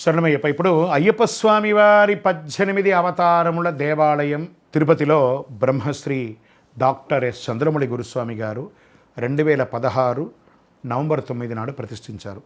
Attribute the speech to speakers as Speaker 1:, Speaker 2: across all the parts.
Speaker 1: శరణమయ్యప్ప ఇప్పుడు అయ్యప్ప స్వామి వారి పద్దెనిమిది అవతారముల దేవాలయం తిరుపతిలో బ్రహ్మశ్రీ డాక్టర్ ఎస్. చంద్రమౌళి గురుస్వామి గారు రెండు వేల పదహారు నవంబర్ తొమ్మిది నాడు ప్రతిష్ఠించారు.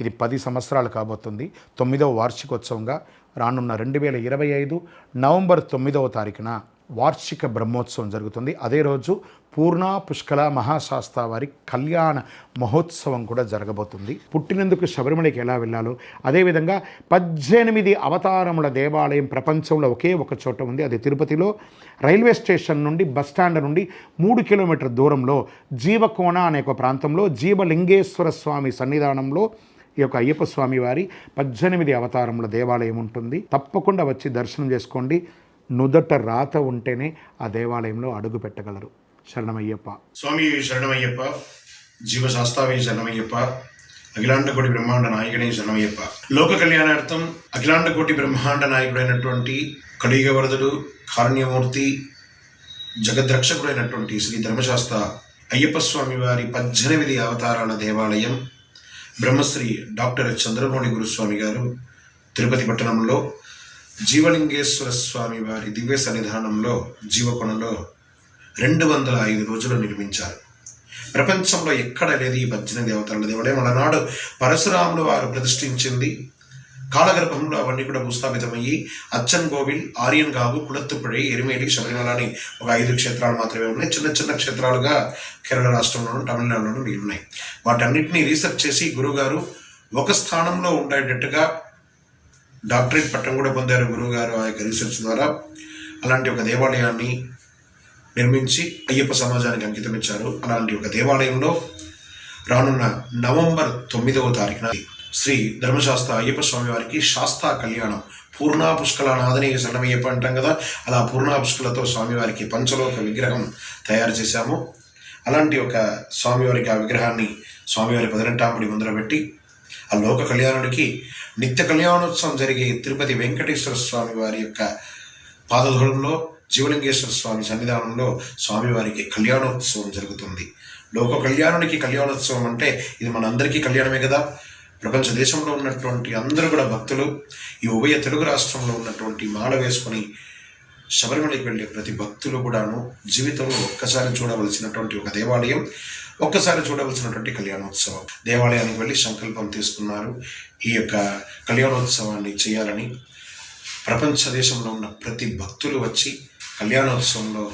Speaker 1: ఇది పది సంవత్సరాలు కాబోతుంది. తొమ్మిదవ వార్షికోత్సవంగా రానున్న రెండు వేల ఇరవై ఐదు నవంబర్ తొమ్మిదవ తారీఖున వార్షిక బ్రహ్మోత్సవం జరుగుతుంది. అదే రోజు పూర్ణ పుష్కల మహాశాస్త్ర వారి కళ్యాణ మహోత్సవం కూడా జరగబోతుంది. పుట్టినందుకు శబరిమలకి ఎలా వెళ్ళాలో అదేవిధంగా పద్దెనిమిది అవతారముల దేవాలయం ప్రపంచంలో ఒకే ఒక చోట ఉంది. అది తిరుపతిలో రైల్వే స్టేషన్ నుండి బస్ స్టాండ్ నుండి మూడు కిలోమీటర్ దూరంలో జీవకోణ అనే ఒక ప్రాంతంలో జీవలింగేశ్వర స్వామి సన్నిధానంలో ఈ యొక్క అయ్యప్ప స్వామి వారి పద్దెనిమిది అవతారముల దేవాలయం ఉంటుంది. తప్పకుండా వచ్చి దర్శనం చేసుకోండి. నుదట రాత ఉంటేనే ఆ దేవాలయంలో అడుగు పెట్టగలరు. శరణమయ్యప్ప.
Speaker 2: స్వామి శరణమయ్యప్ప జీవశాస్త్రావి శరణమయ్యప్ప అఖిలాండ కోటి బ్రహ్మాండ నాయకుడే శరణమయ్యప్ప. లోక కళ్యాణార్థం అఖిలాండ కోటి బ్రహ్మాండ నాయకుడైనటువంటి కలియుగ వరదుడు కారుణ్యమూర్తి జగద్రక్షకుడైనటువంటి శ్రీ ధర్మశాస్త్ర అయ్యప్ప స్వామి వారి పద్దెనిమిది అవతారాల దేవాలయం బ్రహ్మశ్రీ డాక్టర్ చంద్రమౌళి గురుస్వామి గారు తిరుపతి పట్టణంలో జీవలింగేశ్వర స్వామి వారి దివ్య సన్నిధానంలో జీవకొణలో రెండు వందల ఐదు రోజులు నిర్మించారు. ప్రపంచంలో ఎక్కడ లేదు ఈ భజన దేవతల దేవుడే. మననాడు పరశురాములు వారు ప్రతిష్ఠించింది. కాలగర్భంలో అవన్నీ కూడా భూస్థాపితమయ్యి అచ్చన్ కోవిల్ ఆర్యన్ గావు కుడత్తుపడి ఎరిమేలి శబరిమల అని ఒక ఐదు క్షేత్రాలు మాత్రమే ఉన్నాయి. చిన్న చిన్న క్షేత్రాలుగా కేరళ రాష్ట్రంలోను తమిళనాడులోను ఉన్నాయి వాటన్నిటిని రీసెర్చ్ చేసి గురువుగారు ఒక స్థానంలో ఉండేటట్టుగా డాక్టరేట్ పట్టం కూడా పొందారు గురువుగారు ఆ యొక్క రీసెర్చ్ ద్వారా. అలాంటి ఒక దేవాలయాన్ని నిర్మించి అయ్యప్ప సమాజానికి అంకితం ఇచ్చారు. అలాంటి ఒక దేవాలయంలో రానున్న నవంబర్ తొమ్మిదవ తారీఖున శ్రీ ధర్మశాస్త్ర అయ్యప్ప స్వామి వారికి శాస్తా కళ్యాణం. పూర్ణ పుష్కల నాదనే శరణమయ్యప్ప అంటాం కదా అలా పూర్ణ పుష్కలతో స్వామివారికి పంచలోక విగ్రహం తయారు చేశాము. అలాంటి ఒక స్వామివారికి ఆ విగ్రహాన్ని స్వామివారి పదినెట్టాంపుడి ముందర పెట్టి ఆ లోక కళ్యాణుడికి నిత్య కళ్యాణోత్సవం జరిగే తిరుపతి వెంకటేశ్వర స్వామి వారి యొక్క పాదధూలంలో జీవలింగేశ్వర స్వామి సన్నిధానంలో స్వామివారికి కళ్యాణోత్సవం జరుగుతుంది. లోక కళ్యాణునికి కళ్యాణోత్సవం అంటే ఇది మనందరికీ కళ్యాణమే కదా? ప్రపంచ దేశంలో ఉన్నటువంటి అందరూ కూడా భక్తులు ఈ ఉభయ తెలుగు రాష్ట్రంలో ఉన్నటువంటి మాల వేసుకొని శబరిమలకి వెళ్ళే ప్రతి భక్తులు కూడాను జీవితంలో ఒక్కసారి చూడవలసినటువంటి ఒక దేవాలయం. ఒక్కసారి చూడవలసినటువంటి కళ్యాణోత్సవం. దేవాలయానికి వెళ్ళి సంకల్పం తీసుకున్నారు. ఈ యొక్క కళ్యాణోత్సవాన్ని చేయాలని ప్రపంచ దేశంలో ఉన్న ప్రతి భక్తులు వచ్చి కళ్యాణోత్సవంలో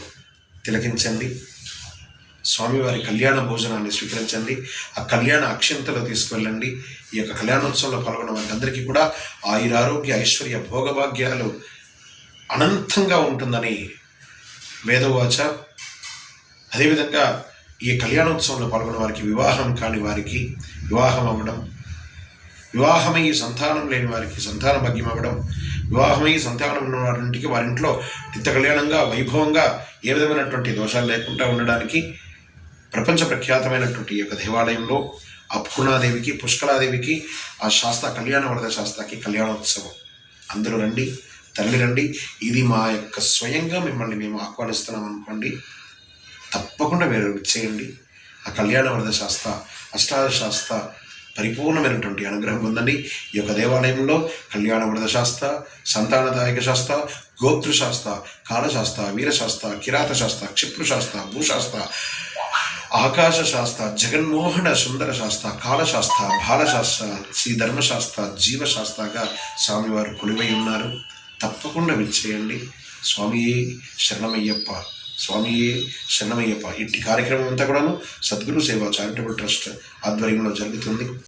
Speaker 2: తిలకించండి. స్వామివారి కళ్యాణ భోజనాన్ని స్వీకరించండి. ఆ కళ్యాణ అక్షంతలు తీసుకువెళ్ళండి. ఈ యొక్క కళ్యాణోత్సవంలో పాల్గొన్న వారందరికీ కూడా ఆయురారోగ్య ఐశ్వర్య భోగభాగ్యాలు అనంతంగా ఉంటుందని వేదవాచ. అదేవిధంగా ఈ కళ్యాణోత్సవంలో పాల్గొన్న వారికి వివాహం కాని వారికి వివాహం అవ్వడం వివాహమై సంతానం లేని వారికి సంతాన భాగ్యం అవ్వడం వివాహమై సంతానం ఉన్న వారింటికి వారింట్లో నిత్య కళ్యాణంగా వైభవంగా ఏ విధమైనటువంటి దోషాలు లేకుండా ఉండడానికి ప్రపంచ ప్రఖ్యాతమైనటువంటి ఈ యొక్క దేవాలయంలో అపూర్ణాదేవికి పూర్ణాదేవికి పుష్కలాదేవికి ఆ శాస్త్ర కళ్యాణ వరద శాస్త్రకి కళ్యాణోత్సవం. అందరూ రండి తల్లి రండి. ఇది మా యొక్క స్వయంగా మిమ్మల్ని మేము ఆహ్వానిస్తున్నాం అనుకోండి. తప్పకుండా మీరు చేయండి. ఆ కళ్యాణ వరద శాస్త్ర అష్టాద శాస్త్ర పరిపూర్ణమైనటువంటి అనుగ్రహం పొందండి. ఈ యొక్క దేవాలయంలో కళ్యాణ వరద శాస్త్ర సంతానదాయక శాస్త్ర గోత్ర శాస్త్ర కాలశాస్త్ర వీరశాస్త్ర కిరాత శాస్త్ర క్షిప్రు శాస్త్ర భూశాస్త్ర ఆకాశ శాస్త్ర జగన్మోహన సుందర శాస్త్ర కాలశాస్త్ర బాలశాస్త్ర శ్రీ ధర్మశాస్త్ర జీవశాస్త్రగా స్వామివారు కొలువై ఉన్నారు. తప్పకుండా విచ్చేయండి. స్వామి శరణమయ్యప్ప స్వామియే శరణమయ్యప్ప. ఇట్టి కార్యక్రమం అంతా కూడాను సద్గురు సేవ చారిటబుల్ ట్రస్ట్ ఆధ్వర్యంలో జరుగుతుంది.